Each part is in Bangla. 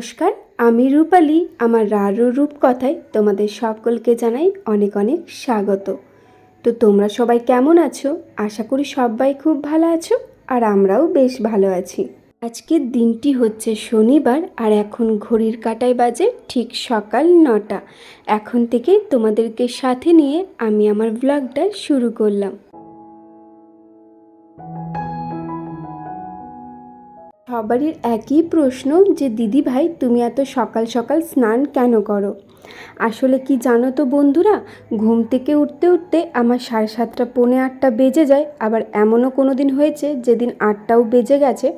নমস্কার, আমি রূপালি। আমার রারু রূপকথায় তোমাদের সকলকে জানাই অনেক অনেক স্বাগত। তো তোমরা সবাই কেমন আছো? আশা করি সবাই খুব ভালো আছো আর আমরাও বেশ ভালো আছি। আজকের দিনটি হচ্ছে শনিবার আর এখন ঘড়ির কাটায় বাজে ঠিক সকাল নটা। এখন থেকে তোমাদেরকে সাথে নিয়ে আমি আমার ব্লগটা শুরু করলাম। সবারই একই প্রশ্ন যে, দিদি ভাই, তুমি এত সকাল সকাল স্নান কেন করো? আসলে কি জানো তো বন্ধুরা, ঘুম থেকে উঠতে উঠতে আমার সাড়ে সাতটা, পৌনে আটটা বেজে যায়। আবার এমনও কোনো দিন হয়েছে, যেদিন আটটাও বেজে গেছে।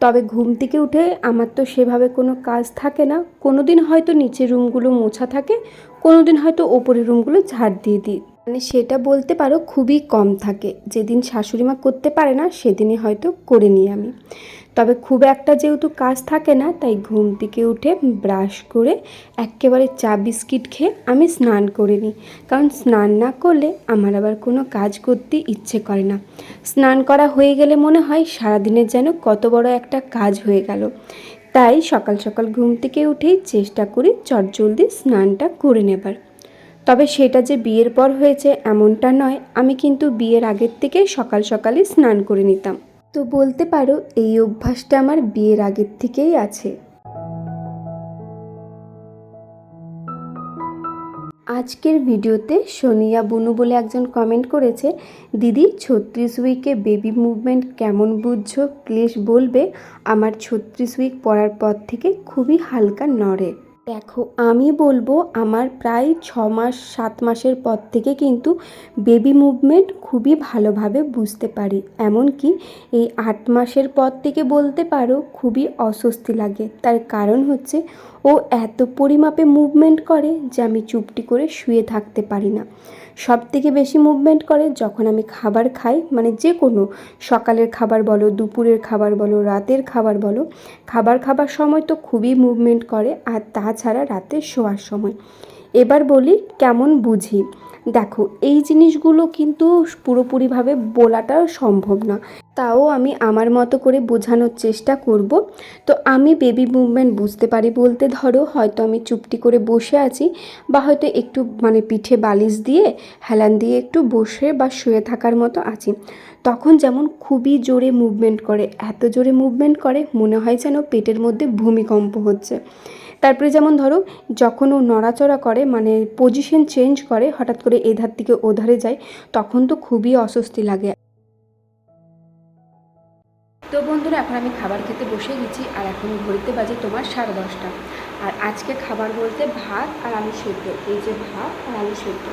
তবে ঘুম থেকে উঠে আমার তো সেভাবে কোনো কাজ থাকে না। কোনো দিন হয়তো নিচের রুমগুলো মোছা থাকে কোনো দিন হয়তো ওপরের রুমগুলো ঝাড় দিয়ে দিই। মানে সেটা বলতে পারো খুবই কম থাকে। যেদিন শাশুড়ি মা করতে পারে না, সেদিনই হয়তো করে নিই আমি। তবে খুব একটা যেহেতু কাজ থাকে না, তাই ঘুম থেকে উঠে ব্রাশ করে একেবারে চা বিস্কিট খেয়ে আমি স্নান করে নিই। কারণ স্নান না করলে আমার আবার কোনো কাজ করতে ইচ্ছে করে না। স্নান করা হয়ে গেলে মনে হয় সারাদিনের যেন কত বড় একটা কাজ হয়ে গেল। তাই সকাল সকাল ঘুম থেকে উঠেই চেষ্টা করি চটজলদি স্নানটা করে নেবার। তবে সেটা যে বিয়ের পর হয়েছে এমনটা নয়, আমি কিন্তু বিয়ের আগের থেকে সকাল সকালই স্নান করে নিতাম। তো বলতে পারো, এই অভ্যাসটা আমার বিয়ের আগের থেকেই আছে। আজকের ভিডিওতে সোনিয়া বুনু বলে একজন কমেন্ট করেছে, দিদি, ছত্রিশ উইকে বেবি মুভমেন্ট কেমন বুঝছ? প্লিজ বলবে, আমার ছত্রিশ উইক পড়ার পর থেকে খুবই হালকা নড়ে। দেখো, আমি বলব আমার প্রায় ছ মাস, সাত মাসের পর থেকে কিন্তু বেবি মুভমেন্ট খুবই ভালোভাবে বুঝতে পারি। এমনকি এই আট মাসের পর থেকে বলতে পারো খুবই অস্বস্তি লাগে। তার কারণ হচ্ছে ও এত পরিমাপে মুভমেন্ট করে যে আমি চুপটি করে শুয়ে থাকতে পারি না। সব থেকে বেশি মুভমেন্ট করে যখন আমি খাবার খাই মানে যে কোনো সকালের খাবার বলো, দুপুরের খাবার বলো, রাতের খাবার বলো, খাবার খাবার সময় তো খুবই মুভমেন্ট করে, আর তাছাড়া রাতে শোয়ার সময়। এবার বলি কেমন বুঝি? দেখো, এই জিনিসগুলো কিন্তু পুরোপুরিভাবে বলাটা সম্ভব না। তাও আমি আমার মতো করে বোঝানোর চেষ্টা করব। তো আমি বেবি মুভমেন্ট বুঝতে পারি বলতে ধরো, হয়তো আমি চুপটি করে বসে আছি বা হয়তো একটু মানে পিঠে বালিশ দিয়ে, হেলান দিয়ে একটু বসে বা শুয়ে থাকার মতো আছি। তখন যেমন খুবই জোরে মুভমেন্ট করে, এত জোরে মুভমেন্ট করে, মনে হয় যেন পেটের মধ্যে ভূমিকম্প হচ্ছে। তারপরে যেমন ধরো, যখন ও নড়াচড়া করে মানে পজিশন চেঞ্জ করে, হঠাৎ করে এধার থেকে ওধারে যায়, তখন তো খুবই অস্বস্তি লাগে। তো বন্ধুরা, এখন আমি খাবার খেতে বসে গেছি আর এখন ঘড়িতে বাজে তোমার সাড়ে দশটা। আর আজকে খাবার বলতে ভাত আর আলু সেদ্ধ, এই যে ভাত আর আলু সেদ্ধ।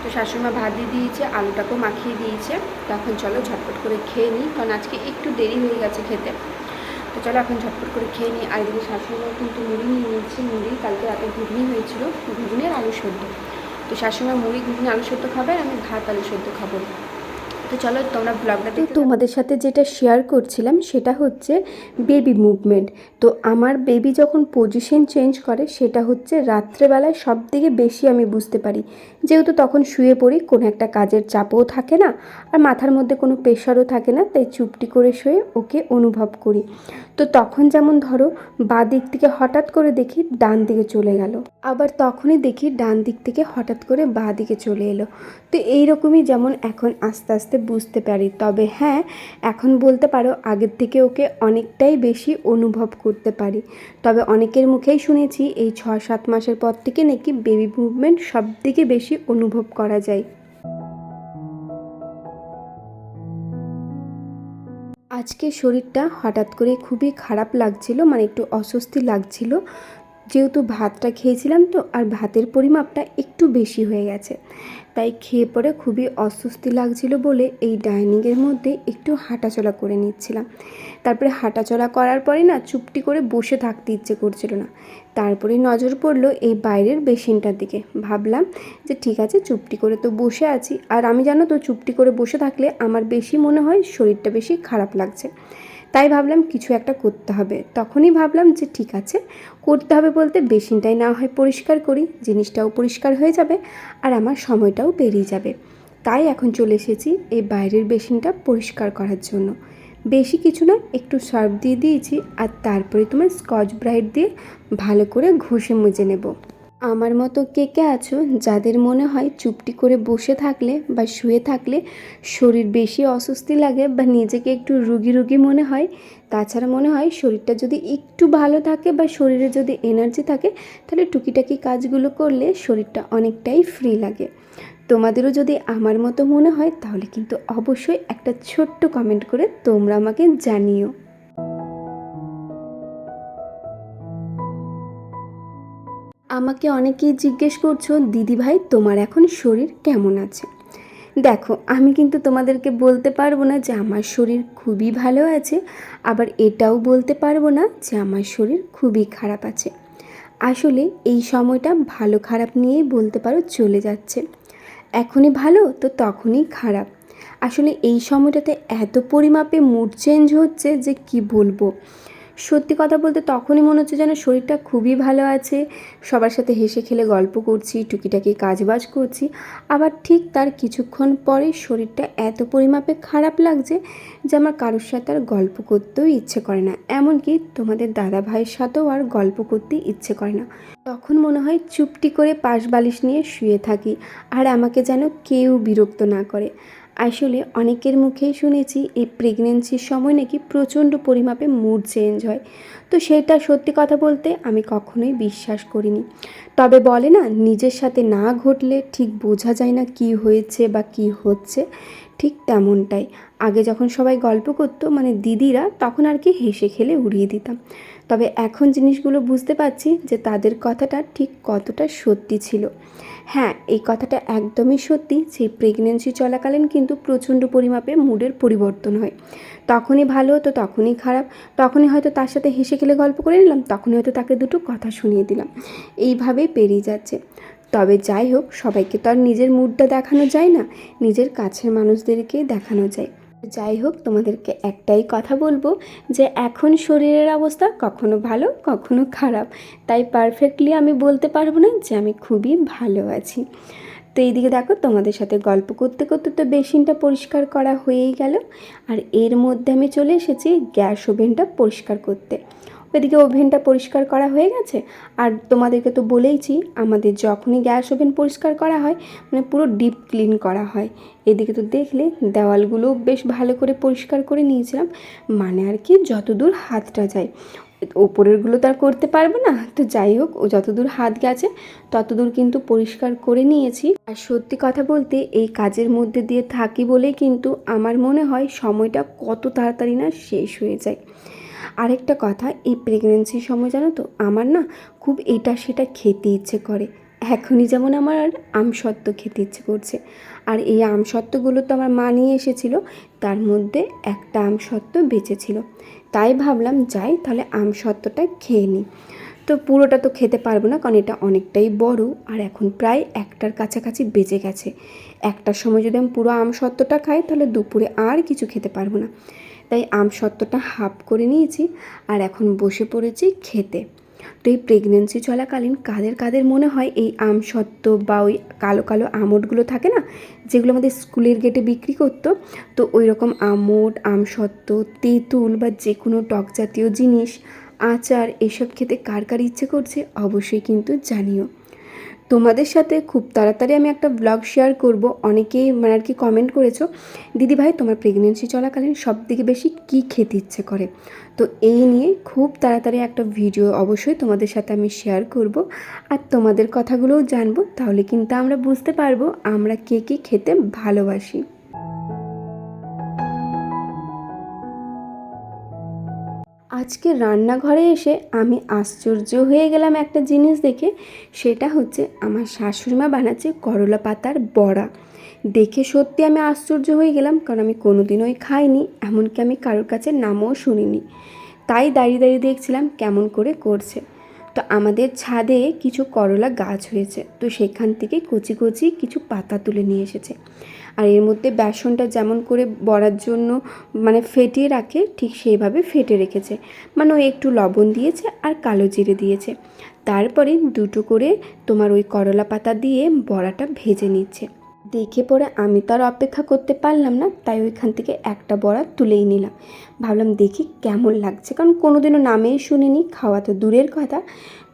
তো শাশুড়িমা ভাত দিয়ে দিয়েছে, আলুটাকেও মাখিয়ে দিয়েছে। তখন চলো ঝটপট করে খেয়ে নিই, কারণ আজকে একটু দেরি হয়ে গেছে খেতে। চলো এখন ঝটপট করে খেয়ে নিই। আর এদিকে শাশুড়িমা কিন্তু মুড়ি নিয়ে নিয়েছি। মুড়ি কালকে রাতে ঘুগনি হয়েছিল। ঘুগনি আর আলু সেদ্ধ। তো শাশুড়িমা মুড়ি, ঘুগনি আলু সেদ্ধ খাবে আর আমি ভাত আলু সেদ্ধ খাব। তো চলো তোমরা ব্লগটা তো তোমাদের সাথে যেটা শেয়ার করছিলাম সেটা হচ্ছে বেবি মুভমেন্ট তো আমার বেবি যখন পজিশন চেঞ্জ করে সেটা হচ্ছে রাত্রেবেলায় সব থেকে বেশি আমি বুঝতে পারি। যেহেতু তখন শুয়ে পড়ি কোনো একটা কাজের চাপও থাকে না আর মাথার মধ্যে কোনো প্রেশারও থাকে না তাই চুপটি করে শুয়ে ওকে অনুভব করি। তো তখন যেমন ধরো বা দিক থেকে হঠাৎ করে দেখি ডান দিকে চলে গেল। আবার তখনই দেখি ডান দিক থেকে হঠাৎ করে বা দিকে চলে এলো। তো এইরকমই যেমন এখন আস্তে আস্তে বুঝতে পারি। তবে হ্যাঁ এখন বলতে পারো আগের থেকে ওকে অনেকটাই বেশি অনুভব করতে পারি। তবে অনেকের মুখেই শুনেছি এই ছ সাত মাসের পর থেকে নাকি বেবি মুভমেন্ট সব থেকে বেশি অনুভব করা যায়। আজকে শরীরটা হঠাৎ করে খুবই খারাপ লাগছিল মানে একটু অস্বস্তি লাগছিল। যেহেতু ভাতটা খেয়েছিলাম তো, আর ভাতের পরিমাপটা একটু বেশি হয়ে গেছে। তাই খেয়ে পরে খুবই অস্বস্তি লাগছিল বলে এই ডাইনিংয়ের মধ্যে একটু হাঁটাচলা করে নিচ্ছিলাম। তারপরে হাঁটাচলা করার পরে না চুপটি করে বসে থাকতে ইচ্ছে করছিল না। তারপরে নজর পড়ল এই বাইরের বেসিনটার দিকে। ভাবলাম যে ঠিক আছে, চুপটি করে তো বসে আছি। আর আমি জানো তো, চুপটি করে বসে থাকলে আমার বেশি মনে হয় শরীরটা বেশি খারাপ লাগছে। তাই ভাবলাম কিছু একটা করতে হবে। তখনই ভাবলাম যে ঠিক আছে, করতে হবে বলতে বেসিনটাই না হয় পরিষ্কার করি, জিনিসটাও পরিষ্কার হয়ে যাবে আর আমার সময়টাও বেরিয়ে যাবে। তাই এখন চলে এসেছি এই বাইরের বেসিনটা পরিষ্কার করার জন্য। বেশি কিছু না, একটু সার্ফ দিয়ে দিয়েছি আর তারপরে তোমার স্কচ ব্রাইট দিয়ে ভালো করে ঘষে মুজে নেব। আমার মতো কে কে আছো যাদের মনে হয় চুপটি করে বসে থাকলে বা শুয়ে থাকলে শরীর বেশি অস্বস্তি লাগে বা নিজেকে একটু রুগী রুগী মনে হয়, তাছাড়া মনে হয় শরীরটা যদি একটু ভালো থাকে বা শরীরে যদি এনার্জি থাকে, তাহলে টুকিটাকি কাজগুলো করলে শরীরটা অনেকটাই ফ্রি লাগে। তোমাদেরও যদি আমার মতো মনে হয়, তাহলে কিন্তু অবশ্যই একটা ছোট্ট কমেন্ট করে তোমরা আমাকে জানিও। আমাকে অনেকেই জিজ্ঞেস করছ, দিদি ভাই, তোমার এখন শরীর কেমন আছে? দেখো, আমি কিন্তু তোমাদেরকে বলতে পারব না যে আমার শরীর খুবই ভালো আছে, আবার এটাও বলতে পারব না যে আমার শরীর খুবই খারাপ আছে। আসলে এই সময়টা ভালো খারাপ নিয়েই বলতে পারো চলে যাচ্ছে। এখনই ভালো, তো তখনই খারাপ। আসলে এই সময়টাতে এত পরিমাপে মুড চেঞ্জ হচ্ছে যে কি বলব? সত্যি কথা বলতে তখনই মনে হচ্ছে যেন শরীরটা খুবই ভালো আছে। সবার সাথে হেসে খেলে গল্প করছি, টুকিটাকি কাজবাজ করছি। আবার ঠিক তার কিছুক্ষণ পরে শরীরটা এত পরিমাপে খারাপ লাগছে যে আমার কারোর সাথে আর গল্প করতেও ইচ্ছে করে না। এমনকি তোমাদের দাদা ভাইয়ের সাথেও আর গল্প করতে ইচ্ছে করে না। তখন মনে হয় চুপটি করে পাশ বালিশ নিয়ে শুয়ে থাকি, আর আমাকে যেন কেউ বিরক্ত না করে। আসলে অনেকের মুখেই শুনেছি এই প্রেগনেন্সির সময় নাকি প্রচণ্ড পরিমাপে মুড চেঞ্জ হয়। তো সেটা সত্যি কথা বলতে আমি কখনোই বিশ্বাস করিনি। তবে বলে না, নিজের সাথে না ঘটলে ঠিক বোঝা যায় না কি হয়েছে বা কি হচ্ছে, ঠিক তেমনটাই। আগে যখন সবাই গল্প করতো মানে দিদিরা, তখন আর কি হেসে খেলে উড়িয়ে দিতাম। তবে এখন জিনিসগুলো বুঝতে পারছি যে তাদের কথাটা ঠিক কতটা সত্যি ছিল। হ্যাঁ এই কথাটা একদমই সত্যি, সেই প্রেগনেন্সি চলাকালীন কিন্তু প্রচণ্ড পরিমাপে মুডের পরিবর্তন হয়। তখনই ভালো হতো, তখনই খারাপ, তখনই হয়তো তার সাথে হেসে খেলে গল্প করে নিলাম, তখনই হয়তো তাকে দুটো কথা শুনিয়ে দিলাম। এইভাবেই পেরিয়ে যাচ্ছে। তবে যাই হোক, সবাইকে তো আর নিজের মুডটা দেখানো যায় না, নিজের কাছের মানুষদেরকে দেখানো যায়। যাই হোক, তোমাদেরকে একটাই কথা বলব যে এখন শরীরের অবস্থা কখনো ভালো, কখনো খারাপ। তাই পারফেক্টলি আমি বলতে পারব না যে আমি খুবই ভালো আছি। তো এইদিকে দেখো, তোমাদের সাথে গল্প করতে করতে তো বেসিনটা পরিষ্কার করা হয়েই গেল। আর এর মধ্যে আমি চলে এসেছি গ্যাস ওভেনটা পরিষ্কার করতে। ওইদিকে ওভেনটা পরিষ্কার করা হয়ে গেছে। আর তোমাদেরকে তো বলেইছি, আমাদের যখনই গ্যাস ওভেন পরিষ্কার করা হয় মানে পুরো ডিপ ক্লিন করা হয়। এদিকে তো দেখলে দেওয়ালগুলো বেশ ভালো করে পরিষ্কার করে নিয়েছিলাম মানে আর কি যতদূর হাতটা যায়। ওপরেরগুলো তো আর করতে পারব না, তো যাই হোক, ও যতদূর হাত গেছে, ততদূর কিন্তু পরিষ্কার করে নিয়েছি। আর সত্যি কথা বলতে, এই কাজের মধ্যে দিয়ে থাকি বলেই কিন্তু আমার মনে হয় সময়টা কত তাড়াতাড়ি না শেষ হয়ে যায়। আরেকটা কথা, এই প্রেগনেন্সির সময় জানো তো, আমার না খুব এটা সেটা খেতে ইচ্ছে করে। এখনই যেমন আমার আমসত্ত্ব খেতে ইচ্ছে করছে। আর এই আমসত্ত্বগুলো তো আমার মা নিয়ে এসেছিল, তার মধ্যে একটা আমসত্ত্ব বেঁচেছিল। তাই ভাবলাম, যাই তাহলে আমসত্ত্বটা খেয়ে নিই। তো পুরোটা তো খেতে পারব না, কারণ এটা অনেকটাই বড়, আর এখন প্রায় একটার কাছাকাছি বেঁচে গেছে। একটার সময় যদি আমি পুরো আমসত্ত্বটা খাই, তাহলে দুপুরে আর কিছু খেতে পারব না। তাই আমসত্ত্বটা হাফ করে নিয়েছি আর এখন বসে পড়েছি খেতে। তো এই প্রেগনেন্সি চলাকালীন কাদের কাদের মনে হয় এই আমসত্ত্ব বা ওই কালো কালো আমটগুলো থাকে না, যেগুলো আমাদের স্কুলের গেটে বিক্রি করতো, তো ওই রকম আমোট, আম আমসত্ত্ব তেঁতুল বা যে কোনো টক জাতীয় জিনিস, আচার, এসব খেতে কার কার ইচ্ছে করছে অবশ্যই কিন্তু জানিও। তোমাদের সাথে খুব তাড়াতাড়ি আমি একটা ব্লগ শেয়ার করব। অনেকেই মানে আর কি কমেন্ট করেছ, দিদি ভাই, তোমার প্রেগনেন্সি চলাকালীন সব থেকে বেশি কী খেতে ইচ্ছে করে? তো এই নিয়ে খুব তাড়াতাড়ি একটা ভিডিও অবশ্যই তোমাদের সাথে আমি শেয়ার করব। আর তোমাদের কথাগুলোও জানব, তাহলে কিন্তু আমরা বুঝতে পারব আমরা কে কী খেতে ভালোবাসি। আজকে রান্নাঘরে এসে আমি আশ্চর্য হয়ে গেলাম একটা জিনিস দেখে। সেটা হচ্ছে আমার শাশুড়িমা বানাচ্ছে করলা পাতার বড়া। দেখে সত্যি আমি আশ্চর্য হয়ে গেলাম কারণ আমি কোনোদিনই খাইনি, এমনকি আমি কারোর কাছে নামও শুনিনি। তাই দাঁড়িয়ে দাঁড়িয়ে দেখছিলাম কেমন করে করছে। তো আমাদের ছাদে কিছু করলা গাছ হয়েছে, তো সেখান থেকে কচি কচি কিছু পাতা তুলে নিয়ে এসেছে। আর এর মধ্যে বেসনটা যেমন করে বড়ার জন্য মানে ফেটিয়ে রাখে, ঠিক সেইভাবে ফেটে রেখেছে। মানে ওই একটু লবণ দিয়েছে আর কালো জিরে দিয়েছে। তারপরে দুটো করে তোমার ওই করলা পাতা দিয়ে বড়াটা ভেজে নিচ্ছে। দেখে পরে আমি তো আর অপেক্ষা করতে পারলাম না, তাই ওইখান থেকে একটা বড়া তুলেই নিলাম। ভাবলাম দেখি কেমন লাগছে। কারণ কোনোদিনও নামেই শুনিনি, খাওয়া তো দূরের কথা।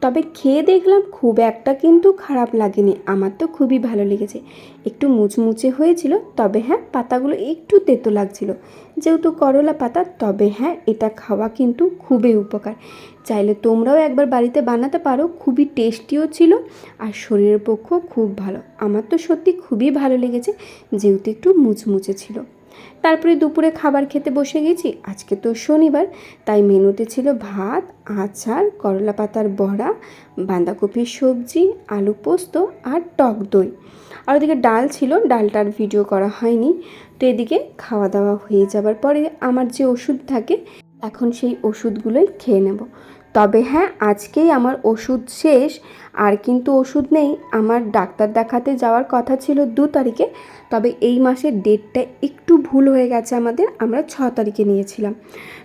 তবে খেয়ে দেখলাম খুব একটা কিন্তু খারাপ লাগেনি, আমার তো খুবই ভালো লেগেছে। একটু মুচমুচে হয়েছিল, তবে হ্যাঁ পাতাগুলো একটু তেতো লাগছিল। যেহেতু করলা পাতা, তবে হ্যাঁ এটা খাওয়া কিন্তু খুবই উপকার। চাইলে তোমরাও একবার বাড়িতে বানাতে পারো, খুবই টেস্টিও ছিল আর শরীরের পক্ষেও খুব ভালো। আমার তো সত্যি খুবই ভালো লেগেছে, যেহেতু একটু মুচমুচে ছিল। তারপরে দুপুরে খাবার খেতে বসে গেছি। আজকে তো শনিবার, তাই মেনুতে ছিল ভাত, আচার, করলা পাতার বড়া, বাঁধাকপির সবজি, আলু পোস্ত আর টক দই। আর ওদিকে ডাল ছিল ডালটার ভিডিও করা হয়নি। তো এদিকে খাওয়া দাওয়া হয়ে যাবার পরে আমার যে ওষুধ থাকে, এখন সেই ওষুধগুলোই খেয়ে নেব। তবে হ্যাঁ আজকেই আমার ওষুধ শেষ। আর কিন্তু ওষুধ নেই। আমার ডাক্তার দেখাতে যাওয়ার কথা ছিল দু তারিখে। তবে এই মাসের ডেটটা একটু ভুল হয়ে গেছে আমাদের। আমরা ছ তারিখে নিয়েছিলাম।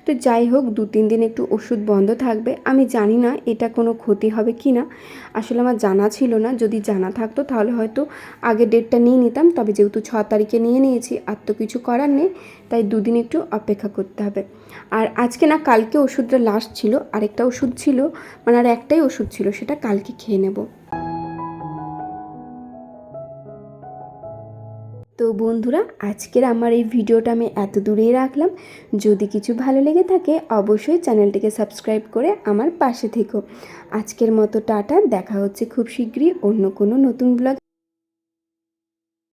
তো যাই হোক, দু তিন দিন একটু ওষুধ বন্ধ থাকবে। আমি জানি না এটা কোনো ক্ষতি হবে কি না। আসলে আমার জানা ছিল না। যদি জানা থাকতো তাহলে হয়তো আগে ডেটটা নিয়ে নিতাম। তবে যেহেতু ছ তারিখে নিয়ে নিয়েছি, আর তো কিছু করার নেই, তাই দুদিন একটু অপেক্ষা করতে হবে। আর আজকে না কালকে ওষুধটা লাস্ট ছিল, আরেকটা ওষুধ ছিল মানে আর একটাই ওষুধ ছিল, সেটা কালকে খেয়ে নেব। তো বন্ধুরা, আজকের আমার এই ভিডিওটা আমি এত দূরেই রাখলাম। যদি কিছু ভালো লেগে থাকে, অবশ্যই চ্যানেলটিকে সাবস্ক্রাইব করে আমার পাশে থেকো। আজকের মতো টাটা, দেখা হচ্ছে খুব শীঘ্রই অন্য কোনো নতুন ব্লগ।